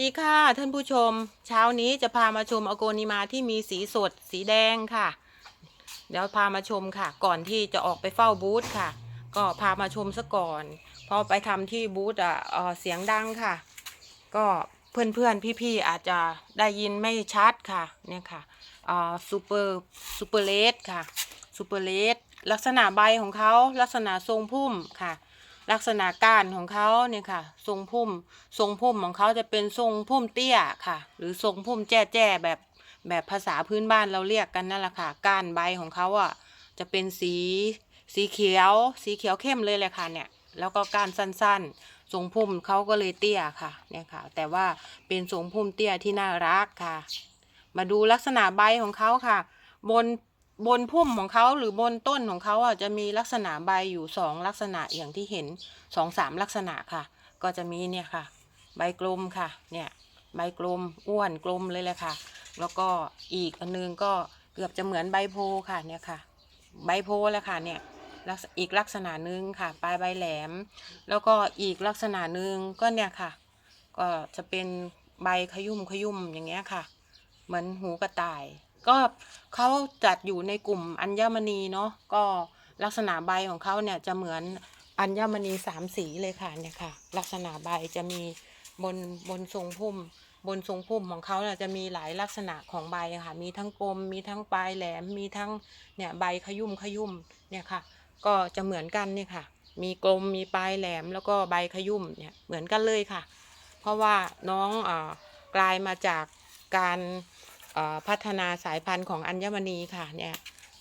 ดีค่ะท่านผู้ชม เช้านี้จะพามาชมอโกนิมาที่มีสีสด สีแดงค่ะ เดี๋ยวพามาชมค่ะ ก่อนที่จะออกไปเฝ้าบูธค่ะ ก็พามาชมซะก่อน พอไปทำที่บูธอะเสียงดังค่ะ ก็เพื่อนๆ พี่ๆ อาจจะได้ยินไม่ชัดค่ะ เนี่ยค่ะอ่าซูเปอร์ซูเปอร์เลสค่ะซูเปอร์เลสลักษณะใบของเขาลักษณะทรงพุ่มค่ะ ลักษณะก้านของเขาเนี่ยค่ะ ทรงพุ่ม ทรงพุ่มของเขาจะเป็นทรงพุ่มเตี้ยค่ะ หรือทรงพุ่มแจ้แจ้แบบแบบภาษาพื้นบ้านเราเรียกกันนั่นแหละค่ะ ก้านใบของเขาอะจะเป็นสีสีเขียว สีเขียวเข้มเลยแหละค่ะเนี่ย แล้วก็ก้านสั้นๆ ทรงพุ่มเขาก็เลยเตี้ยค่ะเนี่ยค่ะ แต่ว่าเป็นทรงพุ่มเตี้ยที่น่ารักค่ะ มาดูลักษณะใบของเขาค่ะ บน บนพุ่มของเขาหรือบนต้นของเขาอะจะมีลักษณะใบอยู่สองลักษณะอย่างที่เห็นสองสามลักษณะค่ะ ก็จะมีเนี่ยค่ะ ใบกลมค่ะ เนี่ย ใบกลมอ้วนกลมเลยแหละค่ะ แล้วก็อีกอันนึงก็เกือบจะเหมือนใบโพค่ะเนี่ยค่ะ ใบโพแหละค่ะเนี่ยอีกลักษณะหนึ่งค่ะ ปลายใบแหลม แล้วก็อีกลักษณะหนึ่งก็เนี่ยค่ะ ก็จะเป็นใบขยุ่มขยุ่มอย่างเงี้ยค่ะ เหมือนหูกระต่าย ก็เขาจัดอยู่ในกลุ่มอัญมณีเนาะก็ลักษณะใบของเขาเนี่ยจะเหมือนอัญมณีสามสีเลยค่ะเนี่ยค่ะ ลักษณะใบจะมีบนบนทรงพุ่ม บนทรงพุ่มของเขาเนี่ยจะมีหลายลักษณะของใบค่ะ มีทั้งกลม มีทั้งปลายแหลม มีทั้งเนี่ยใบขยุ่มขยุ่มเนี่ยค่ะ ก็จะเหมือนกันเนี่ยค่ะ มีกลมมีปลายแหลมแล้วก็ใบขยุ่มเนี่ยเหมือนกันเลยค่ะ เพราะว่าน้องเออกลายมาจากการ พัฒนาสายพันธุ์ของอัญมณีค่ะเนี่ย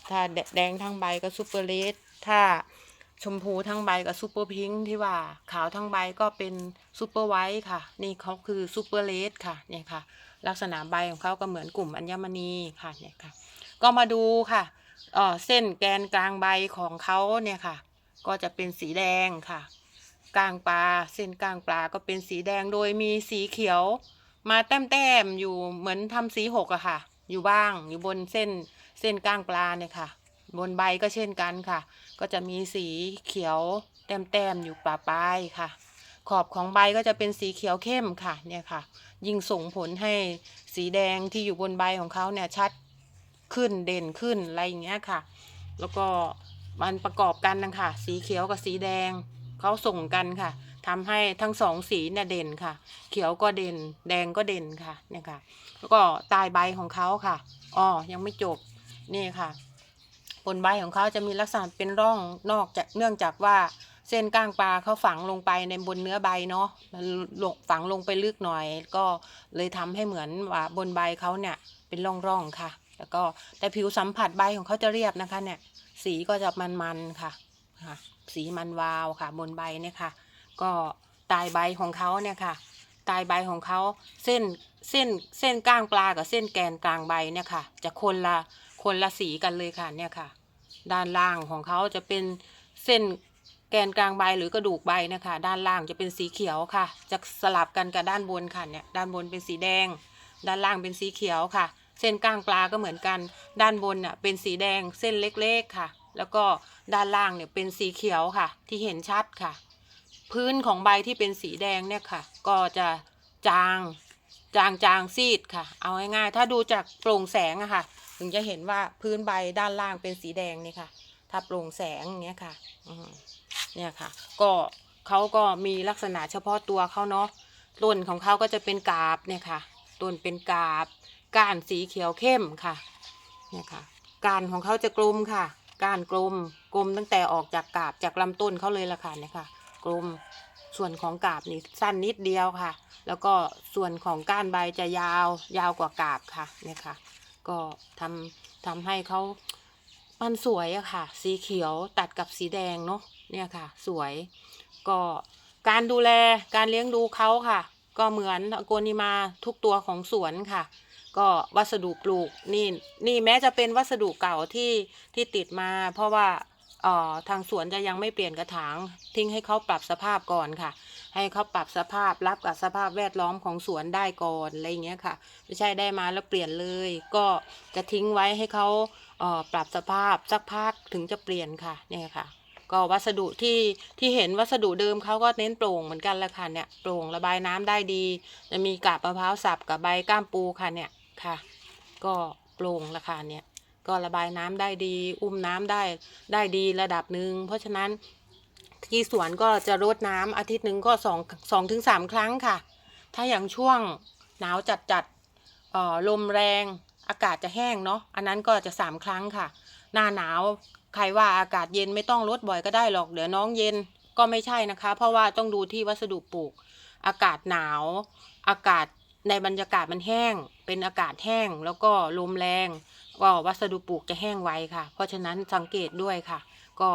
ถ้าแดงทั้งใบก็ซูเปอร์เลสถ้าชมพูทั้งใบก็ซูเปอร์พิงค์ที่ว่าขาวทั้งใบก็เป็นซูเปอร์ไวท์ค่ะ นี่เขาคือซูเปอร์เลสค่ะเนี่ยค่ะ ลักษณะใบของเขาก็เหมือนกลุ่มอัญมณีค่ะเนี่ยค่ะ ก็มาดูค่ะเออเส้นแกนกลางใบของเขาเนี่ยค่ะ ก็จะเป็นสีแดงค่ะ กลางปลาเส้นกลางปลาก็เป็นสีแดงโดยมีสีเขียว มาแต้มๆอยู่เหมือนทำสีหกอะค่ะ อยู่บ้างอยู่บนเส้นเส้นกลางปลาเนี่ยค่ะ บนใบก็เช่นกันค่ะ ก็จะมีสีเขียวแต้มๆอยู่ปลาปลายค่ะ ขอบของใบก็จะเป็นสีเขียวเข้มค่ะเนี่ยค่ะ ยิ่งส่งผลให้สีแดงที่อยู่บนใบของเขาเนี่ยชัดขึ้นเด่นขึ้นอะไรอย่างเงี้ยค่ะ แล้วก็มันประกอบกันนะคะสีเขียวกับสีแดงเขาส่งกันค่ะ ทำให้ทั้งสองสีเนี่ยเด่นค่ะ เขียวก็เด่น แดงก็เด่นค่ะเนี่ยค่ะ แล้วก็ตายใบของเขาค่ะอ๋อยังไม่จบนี่ค่ะบนใบของเขาจะมีลักษณะเป็นร่องนอกจากเนื่องจากว่าเส้นก้างปลาเขาฝังลงไปในบนเนื้อใบเนาะมันฝังลงไปลึกหน่อย ก็เลยทำให้เหมือนว่าบนใบเขาเนี่ยเป็นร่องๆค่ะ แล้วก็แต่ผิวสัมผัสใบของเขาจะเรียบนะคะเนี่ยสีก็จะมันๆค่ะค่ะ สีมันวาวค่ะ บนใบเนี่ยค่ะ ก็ตายใบของเขาเนี่ยค่ะ ตายใบของเขาเส้นเส้นเส้นก้างปลากับเส้นแกนกลางใบเนี่ยค่ะ จะคนละคนละสีกันเลยค่ะเนี่ยค่ะ ด้านล่างของเขาจะเป็นเส้นแกนกลางใบหรือกระดูกใบนะคะ ด้านล่างจะเป็นสีเขียวค่ะ จะสลับกันกับด้านบนค่ะเนี่ยด้านบนเป็นสีแดง ด้านล่างเป็นสีเขียวค่ะ เส้นก้างปลาก็เหมือนกัน ด้านบนน่ะเป็นสีแดงเส้นเล็กๆค่ะ แล้วก็ด้านล่างเนี่ยเป็นสีเขียวค่ะ ที่เห็นชัดค่ะ พื้นของใบที่เป็นสีแดงเนี่ยค่ะ ก็จะจางจางจางซีดค่ะ เอาง่ายๆถ้าดูจากโปร่งแสงอะค่ะ ถึงจะเห็นว่าพื้นใบด้านล่างเป็นสีแดงนี่ค่ะ ถ้าโปร่งแสงอย่างเงี้ยค่ะเนี่ยค่ะ ก็เขาก็มีลักษณะเฉพาะตัวเขาเนาะต้นของเขาก็จะเป็นกาบเนี่ยค่ะต้นเป็นกาบ ก้านสีเขียวเข้มค่ะเนี่ยค่ะก้านของเขาจะกลมค่ะ ก้านกลมกลมตั้งแต่ออกจากกาบจากลำต้นเขาเลยละค่ะเนี่ยค่ะ กลม ส่วนของกาบนี่สั้นนิดเดียวค่ะ แล้วก็ส่วนของก้านใบจะยาวยาวกว่ากาบค่ะเนี่ยค่ะ ก็ทำทำให้เขามันสวยอะค่ะ สีเขียวตัดกับสีแดงเนาะเนี่ยค่ะ สวยก็การดูแลการเลี้ยงดูเขาค่ะ ก็เหมือนอโกนิมาทุกตัวของสวนค่ะ ก็วัสดุปลูกนี่นี่แม้จะเป็นวัสดุเก่าที่ที่ติดมา เพราะว่า เอ่อทางสวนจะยังไม่เปลี่ยนกระถาง ทิ้งให้เขาปรับสภาพก่อนค่ะ ให้เขาปรับสภาพรับกับสภาพแวดล้อมของสวนได้ก่อนอะไรอย่างเงี้ยค่ะ ไม่ใช่ได้มาแล้วเปลี่ยนเลย ก็จะทิ้งไว้ให้เขาเอ่อปรับสภาพสักพักถึงจะเปลี่ยนค่ะเนี่ยค่ะ ก็วัสดุที่ที่เห็นวัสดุเดิมเขาก็เน้นโปร่งเหมือนกันแหละค่ะเนี่ยโปร่งระบายน้ำได้ดี จะมีกาบมะพร้าวสับกับใบก้ามปูค่ะเนี่ยค่ะ ก็โปร่งราคาเนี่ย ก็ระบายน้ำได้ดี อุ้มน้ำได้ได้ดีระดับหนึ่งเพราะฉะนั้นที่สวนก็จะรดน้ำอาทิตย์หนึ่งก็สองสองถึงสามครั้งค่ะ ถ้าอย่างช่วงหนาวจัดจัดๆลมแรงอากาศจะแห้งเนาะอันนั้นก็จะสามครั้งค่ะ หน้าหนาวใครว่าอากาศเย็นไม่ต้องลดบ่อยก็ได้หรอกเดี๋ยวน้องเย็นก็ไม่ใช่นะคะ เพราะว่าต้องดูที่วัสดุปลูก อากาศหนาว อากาศในบรรยากาศมันแห้ง เป็นอากาศแห้ง แล้วก็ลมแรง ก็วัสดุปลูกจะแห้งไวค่ะ เพราะฉะนั้นสังเกตด้วยค่ะ ก็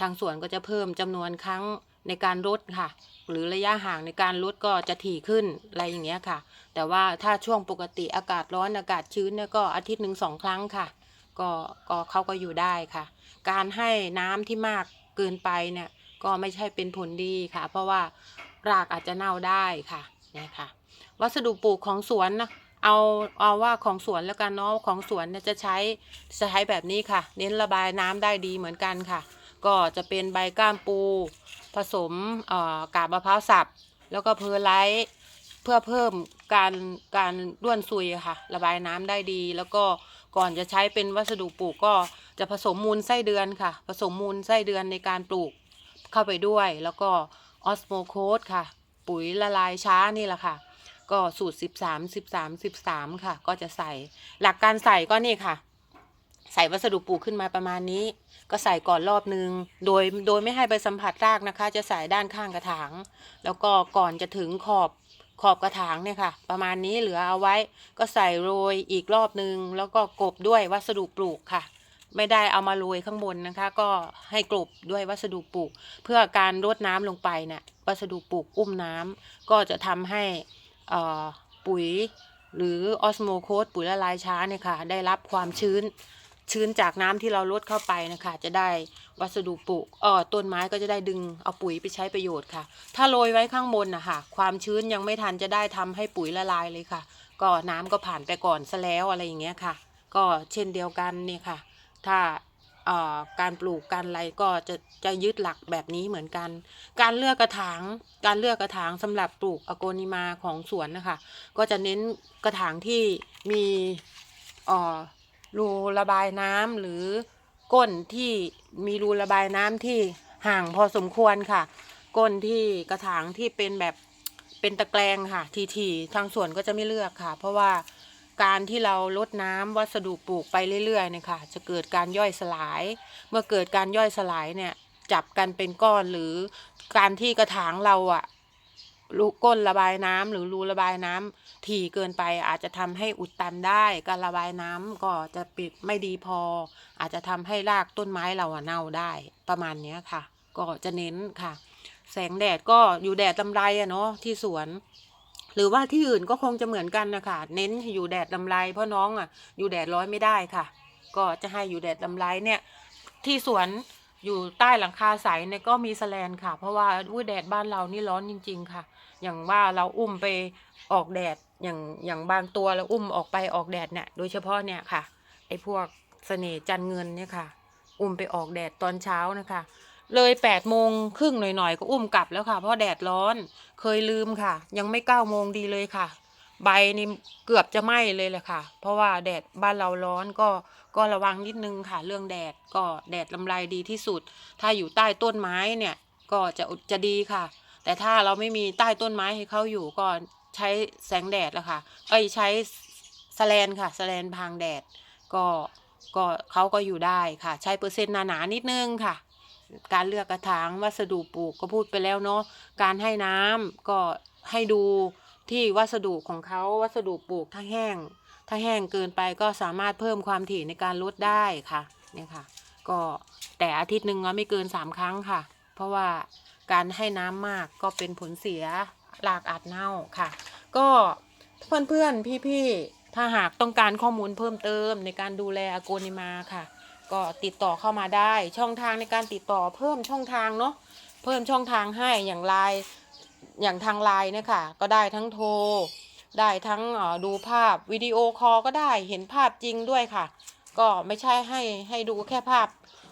ทางสวนก็จะเพิ่มจำนวนครั้งในการลดค่ะ หรือระยะห่างในการลดก็จะถี่ขึ้นอะไรอย่างเงี้ยค่ะ แต่ว่าถ้าช่วงปกติอากาศร้อนอากาศชื้นเนี่ยก็อาทิตย์หนึ่งสองครั้งค่ะ ก็ก็เขาก็อยู่ได้ค่ะ การให้น้ำที่มากเกินไปเนี่ยก็ไม่ใช่เป็นผลดีค่ะ เพราะว่ารากอาจจะเน่าได้ค่ะเนี่ยค่ะ วัสดุปลูกของสวนนะ เอาเอาว่าของสวนแล้วกันเนาะของสวนเนี่ยจะใช้จะใช้แบบนี้ค่ะ เน้นระบายน้ำได้ดีเหมือนกันค่ะ ก็จะเป็นใบก้ามปู ผสมกาบมะพร้าวสับ แล้วก็เพอร์ไลท์เพื่อเพิ่มการการด้วนซุยค่ะ ระบายน้ำได้ดี แล้วก็ก่อนจะใช้เป็นวัสดุปลูกก็จะผสมมูลไส้เดือนค่ะ ผสมมูลไส้เดือนในการปลูกเข้าไปด้วย แล้วก็ออสโมโคสค่ะ ปุ๋ยละลายช้านี่แหละค่ะ ก็สูตร 13 13 13 ค่ะ ก็จะใส่ หลักการใส่ก็นี่ค่ะ ใส่วัสดุปลูกขึ้นมาประมาณนี้ ก็ใส่ก่อนรอบนึง โดยโดยไม่ให้ไปสัมผัสรากนะคะ จะใส่ด้านข้างกระถาง แล้วก็ก่อนจะถึงขอบขอบกระถางเนี่ยค่ะ ประมาณนี้เหลือเอาไว้ ก็ใส่โรยอีกรอบนึง แล้วก็กบด้วยวัสดุปลูกค่ะ ไม่ได้เอามาโรยข้างบนนะคะ ก็ให้กลบด้วยวัสดุปลูก เพื่อการรดน้ำลงไปเนี่ยวัสดุปลูกอุ้มน้ำก็จะทำให้ ปุ๋ยหรือออสโมโคสปุ๋ยละลายช้าเนี่ยค่ะ ได้รับความชื้นชื้นจากน้ำที่เราลดเข้าไปนะคะ จะได้วัสดุปลูกเอ่อต้นไม้ก็จะได้ดึงเอาปุ๋ยไปใช้ประโยชน์ค่ะ ถ้าโรยไว้ข้างบนนะคะความชื้นยังไม่ทันจะได้ทำให้ปุ๋ยละลายเลยค่ะ ก็น้ำก็ผ่านไปก่อนซะแล้วอะไรอย่างเงี้ยค่ะ ก็เช่นเดียวกันเนี่ยค่ะ ถ้า การปลูกการไรก็จะจะยึดหลักแบบนี้เหมือนกัน การเลือกกระถาง การเลือกกระถางสำหรับปลูกอโกนิมาของสวนนะคะ ก็จะเน้นกระถางที่มีอ่อรูระบายน้ำหรือก้นที่มีรูระบายน้ำที่ห่างพอสมควรค่ะ ก้นที่กระถางที่เป็นแบบเป็นตะแกรงค่ะ ทีๆทางสวนก็จะไม่เลือกค่ะ เพราะว่า การที่เราลดน้ำวัสดุปลูกไปเรื่อยๆเนี่ยค่ะจะเกิดการย่อยสลาย เมื่อเกิดการย่อยสลายเนี่ยจับกันเป็นก้อนหรือการที่กระถางเราอะรูก้นระบายน้ำหรือรูระบายน้ำถี่เกินไปอาจจะทำให้อุดตันได้ การระบายน้ำก็จะปิดไม่ดีพอ อาจจะทำให้รากต้นไม้เราอะเน่าได้ประมาณเนี้ยค่ะ ก็จะเน้นค่ะ แสงแดดก็อยู่แดดลำไรอะเนาะที่สวน หรือว่าที่อื่นก็คงจะเหมือนกันนะคะเน้นอยู่แดดลำไรเพราะน้องอะอยู่แดดร้อนไม่ได้ค่ะ ก็จะให้อยู่แดดลำไรเนี่ยที่สวนอยู่ใต้หลังคาใสเนี่ยก็มีแสแลนค่ะ เพราะว่าอุ้ยแดดบ้านเรานี่ร้อนจริง ๆ ค่ะ อย่างว่าเราอุ้มไปออกแดดอย่างอย่างบางตัวเราอุ้มออกไปออกแดดเนี่ยโดยเฉพาะเนี่ยค่ะไอ้พวกเสน่ห์จันเงินเนี่ยค่ะ อุ้มไปออกแดดตอนเช้านะคะ เลยแปดโมงครึ่งหน่อยๆ ก็อุ้มกลับแล้วค่ะ เพราะแดดร้อน เคยลืมค่ะ ยังไม่เก้าโมงดีเลยค่ะ ใบนี่เกือบจะไหม้เลยแหละค่ะ เพราะว่าแดดบ้านเราร้อนก็ก็ระวังนิดนึงค่ะ เรื่องแดดก็แดดลำไรดีที่สุด ถ้าอยู่ใต้ต้นไม้เนี่ยก็จะจะดีค่ะ แต่ถ้าเราไม่มีใต้ต้นไม้ให้เขาอยู่ก็ใช้แสงแดดและค่ะ เอ้ยใช้สแลนค่ะสแลนพรางแดดก็ก็เขาก็อยู่ได้ค่ะ ใช้เปอร์เซ็นต์หนาๆนิดนึงค่ะ การเลือกกระถางวัสดุปลูกก็พูดไปแล้วเนาะการให้น้ำก็ให้ดูที่วัสดุของเขาวัสดุปลูกถ้าแห้ง ถ้าแห้งเกินไปก็สามารถเพิ่มความถี่ในการลดได้ค่ะเนี่ยค่ะ ก็แต่อาทิตย์หนึ่งก็ไม่เกินสามครั้งค่ะ เพราะว่าการให้น้ำมากก็เป็นผลเสียรากอาจเน่าค่ะ ก็เพื่อนเพื่อนพี่พี่ๆถ้าหากต้องการข้อมูลเพิ่มเติมในการดูแลอโกนิมาค่ะ ก็ติดต่อเข้ามาได้ช่องทางในการติดต่อเพิ่มช่องทางเนาะเพิ่มช่องทางให้อย่างไลน์อย่างทางไลน์เนี่ยค่ะก็ได้ทั้งโทร ได้ทั้งดูภาพวิดีโอคอลก็ได้เห็นภาพจริงด้วยค่ะ ก็ไม่ใช่ให้ให้ดูแค่ภาพ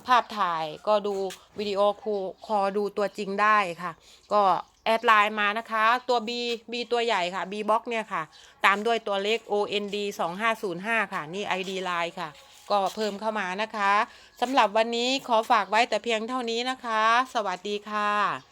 ภาพถ่ายก็ดูวิดีโอคูคอลดูตัวจริงได้ค่ะ ก็แอดไลน์มานะคะ ตัว B B ตัวใหญ่ค่ะ B box เนี่ยค่ะ ตามด้วยตัวเล็ก OND 2505ค่ะ นี่ ID ไลน์ค่ะ ก็เพิ่มเข้ามานะคะสำหรับวันนี้ขอฝากไว้แต่เพียงเท่านี้นะคะ สวัสดีค่ะ